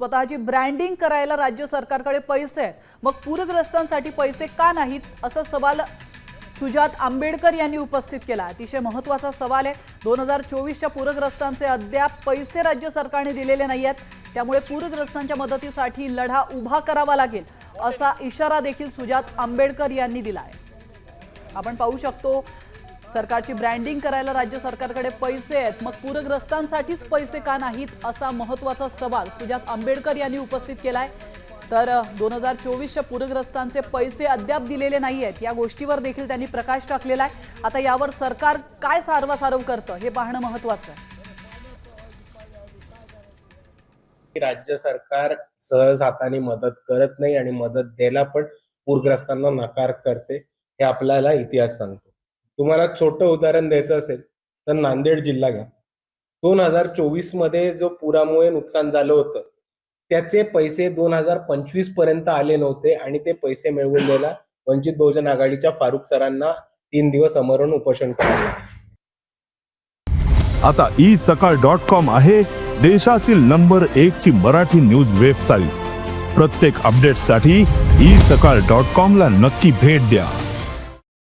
स्वतःची ब्रँडिंग करायला राज्य सरकारकडे पैसे आहेत. मग पूरग्रस्तांसाठी पैसे का नाहीत? असा सवाल सुजात आंबेडकर यांनी उपस्थित केला. अतिशय महत्त्वाचा सवाल आहे. दोन हजार चोवीसच्या पूरग्रस्तांचे अद्याप पैसे राज्य सरकारने दिलेले नाही आहेत. त्यामुळे पूरग्रस्तांच्या मदतीसाठी लढा उभा करावा लागेल असा इशारा देखील सुजात आंबेडकर यांनी दिला आहे आपण पाहू शकतो सरकारची ब्रँडिंग करायला राज्य सरकारकडे पैसे आहेत. मग पूरग्रस्तांसाठीच पैसे का नाहीत असा महत्त्वाचा सवाल सुजात आंबेडकर यांनी उपस्थित केलाय. तर दोन हजार चोवीसच्या पूरग्रस्तांचे पैसे अद्याप दिलेले नाही आहेत. या गोष्टीवर देखील त्यांनी प्रकाश टाकलेला आहे. आता यावर सरकार काय सारवासारव करतं हे पाहणं महत्वाचं आहे. की राज्य सरकार सहज हाताने मदत करत नाही आणि मदत द्यायला पण पूरग्रस्तांना नकार करते हे आपल्याला इतिहास सांगतो. तुम्हाला छोटं उदाहरण द्यायचं असेल तर नांदेड जिल्हा घ्या. दोन हजार चोवीसमध्ये जो पुरामुळे नुकसान झालं होतं त्याचे पैसे दोन हजार पंचवीसपर्यंत आले नव्हते आणि ते पैसे मिळवून द्यायला वंचित बहुजन आघाडीच्या फारुख सरांना तीन दिवस अमरण उपोषण करावं आता ई सकाळ डॉट कॉम आहे देशातील नंबर एक ची मराठी न्यूज वेबसाईट. प्रत्येक अपडेटसाठी ई सकाळ डॉट कॉम ला नक्की भेट द्या.